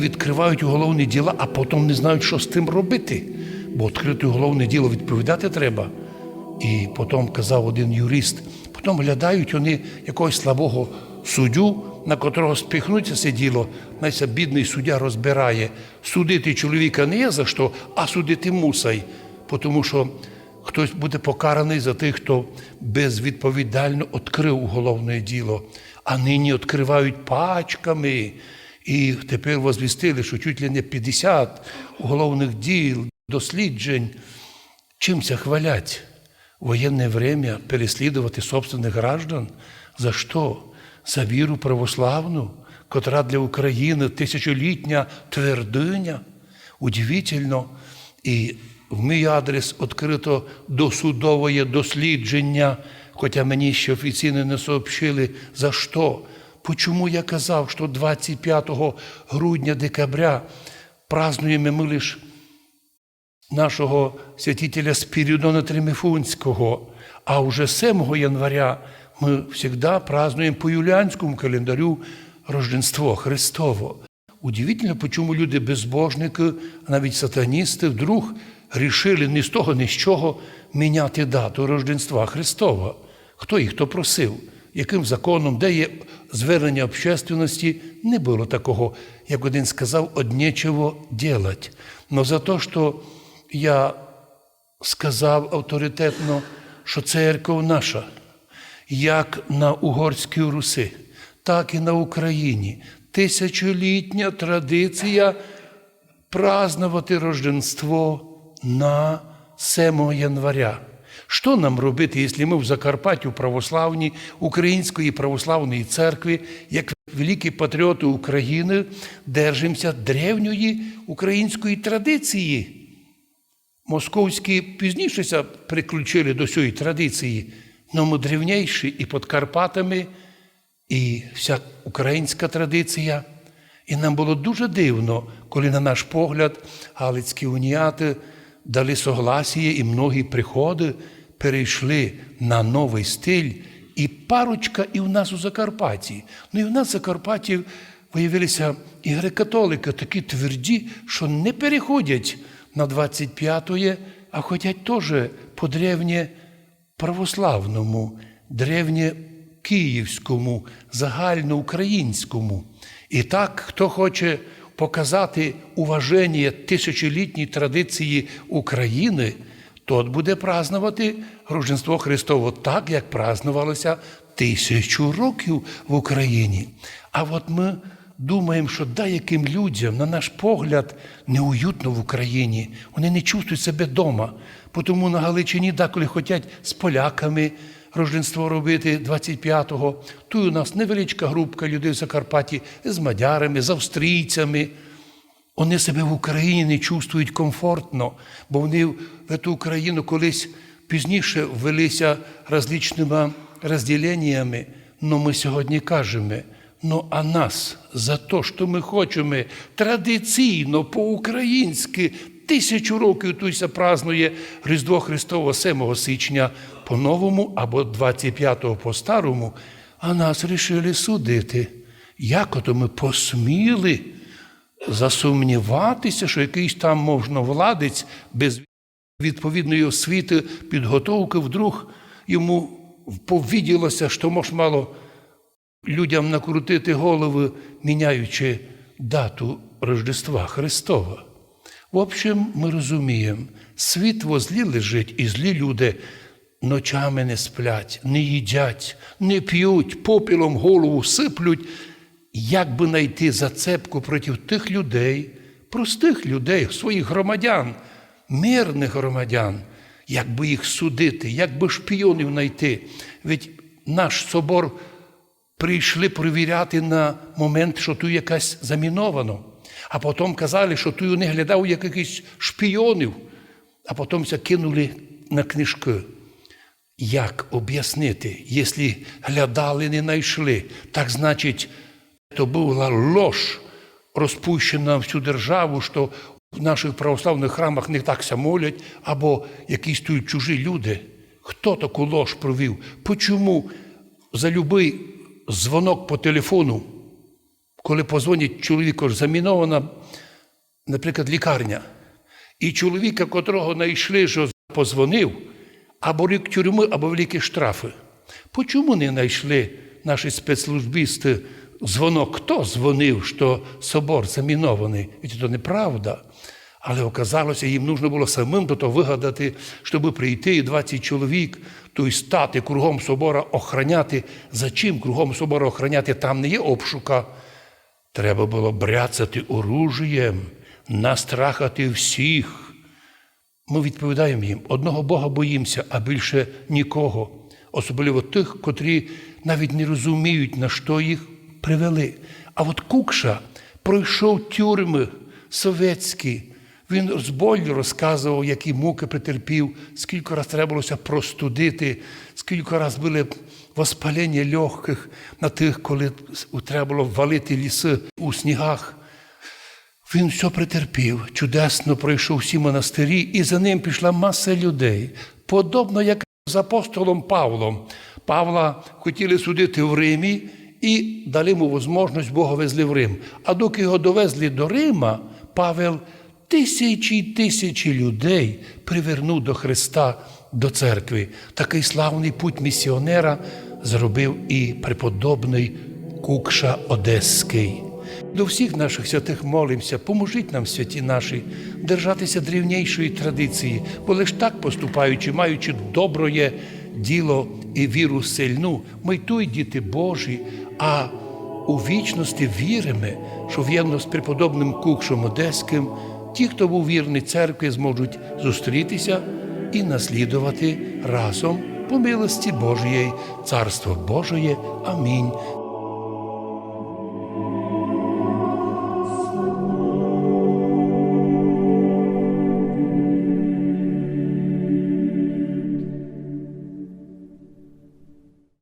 відкривають уголовні діла, а потім не знають, що з тим робити. Бо відкрите уголовне діло відповідати треба. І потім казав один юрист, потім глядають вони якогось слабого суддю, на котрого спіхнуться це діло. Знаєте, бідний суддя розбирає. Судити чоловіка не є за що, а судити мусай. Тому що хтось буде покараний за тих, хто безвідповідально відкрив уголовне діло, а нині відкривають пачками. І тепер возвістили, що чуть ли не 50 уголовних діл, досліджень. Чимся хвалять? В военное время переслідувати собственних граждан? За що? За віру православну, котра для України тисячолітня твердиня? Удивительно. І в мій адрес відкрито досудове дослідження, хоча мені ще офіційно не сообщили, за що. Почому я казав, що 25 грудня декабря празднуємо ми лише нашого святителя Спірідона Тримифунського, а уже 7 января ми завжди празднуємо по юліанському календарю Рождество Христово. Удивительно, почему люди безбожники, навіть сатаністи, вдруг рішили ні з того, ні з чого міняти дату Рождества Христова. Хто їх то просив? Яким законом, де є звернення общественності, не було такого, як один сказав, од нечого делать. Но за те, що я сказав авторитетно, що церква наша, як на Угорській Руси, так і на Україні. Тисячолітня традиція празднувати Рождество на 7 января. Що нам робити, якщо ми в Закарпатті, в православній Української православної церкви, як великі патріоти України, держимося древньої української традиції? Московські пізніше приключили до цієї традиції, але ми древніші і під Карпатами, і вся українська традиція. І нам було дуже дивно, коли, на наш погляд, Галицькі уніати дали согласіє, і многі приходи перейшли на новий стиль, і парочка і в нас у Закарпатті. Ну і в нас в Закарпатті виявилися і греко-католики такі тверді, що не переходять на 25-є, а хочуть теж по древнє православному, древнє київському, загальноукраїнському. І так, хто хоче показати уваження тисячолітній традиції України, тот буде празнувати Рождество Христово так, як празнувалося тисячу років в Україні. А от ми думаємо, що деяким людям, на наш погляд, неуютно в Україні. Вони не чувствують себе вдома. Тому на Галичині деколи хочуть з поляками Рождество робити 25-го. Тут у нас невеличка групка людей в Закарпатті з мадярами, з австрійцями. Вони себе в Україні не чувствують комфортно, бо вони в цю Україну колись пізніше ввелися различними розділеннями. Но ми сьогодні кажемо, ну а нас за те, що ми хочемо традиційно по-українськи тисячу років туйся празнує Різдво Христово 7 січня по-новому або 25-го по-старому, а нас рішили судити. Як ото ми посміли засумніватися, що якийсь там можна владець без відповідної освіти, підготовки, вдруг йому повіділося, що може мало людям накрутити голови, міняючи дату Рождества Христова. В общем, ми розуміємо, світ возлі лежить, і злі люди ночами не сплять, не їдять, не п'ють, попілом голову сиплють. Як би знайти зацепку проти тих людей, простих людей, своїх громадян, мирних громадян, як би їх судити, як би шпіонів знайти. Ведь наш собор прийшли перевіряти на момент, що тут якась заміновано. А потім казали, що тут не глядав як якихось шпіонів, а потім все кинули на книжки. Як об'яснити, якщо глядали, не знайшли, так значить, то була лож, розпущена всю державу, що в наших православних храмах не так ся молять, або якісь тут чужі люди. Хто таку лож провів? Почому за будь-який дзвонок по телефону коли позвонять чоловіку, замінована, наприклад, лікарня, і чоловіка, котрого знайшли, що позвонив, або рік тюрми, або великі штрафи. Почому не знайшли наші спецслужбісти дзвонок? Хто дзвонив, що собор замінований? Це неправда. Але оказалося, їм нужно було самим до того вигадати, щоб прийти і 20 чоловік, то й стати кругом собора охраняти. За чим кругом собора охраняти? Там не є обшука. Треба було бряцати оружієм, настрахати всіх. Ми відповідаємо їм: одного Бога боїмося, а більше нікого, особливо тих, котрі навіть не розуміють, на що їх привели. А от Кукша пройшов тюрми совєтські. Він з болю розказував, які муки претерпів, скільки раз треба булося простудити, скільки раз були воспалення легких на тих, коли треба було валити ліси у снігах. Він все претерпів, чудесно пройшов всі монастирі, і за ним пішла маса людей. Подобно як з апостолом Павлом. Павла хотіли судити в Римі і дали йому можливість Бога везли в Рим. А доки його довезли до Рима, Павел тисячі й тисячі людей привернув до Христа, до церкви. Такий славний путь місіонера зробив і преподобний Кукша Одеський. До всіх наших святих молимося, поможіть нам, святі наші, держатися древнішої традиції, бо лиш так поступаючи, маючи доброє діло і віру сильну, ми й діти Божі, а у вічності віримо, що в'єдно з преподобним Кукшом Одеським, ті, хто був вірний церкві, зможуть зустрітися і наслідувати разом по милості Божої, Царство Божої. Амінь.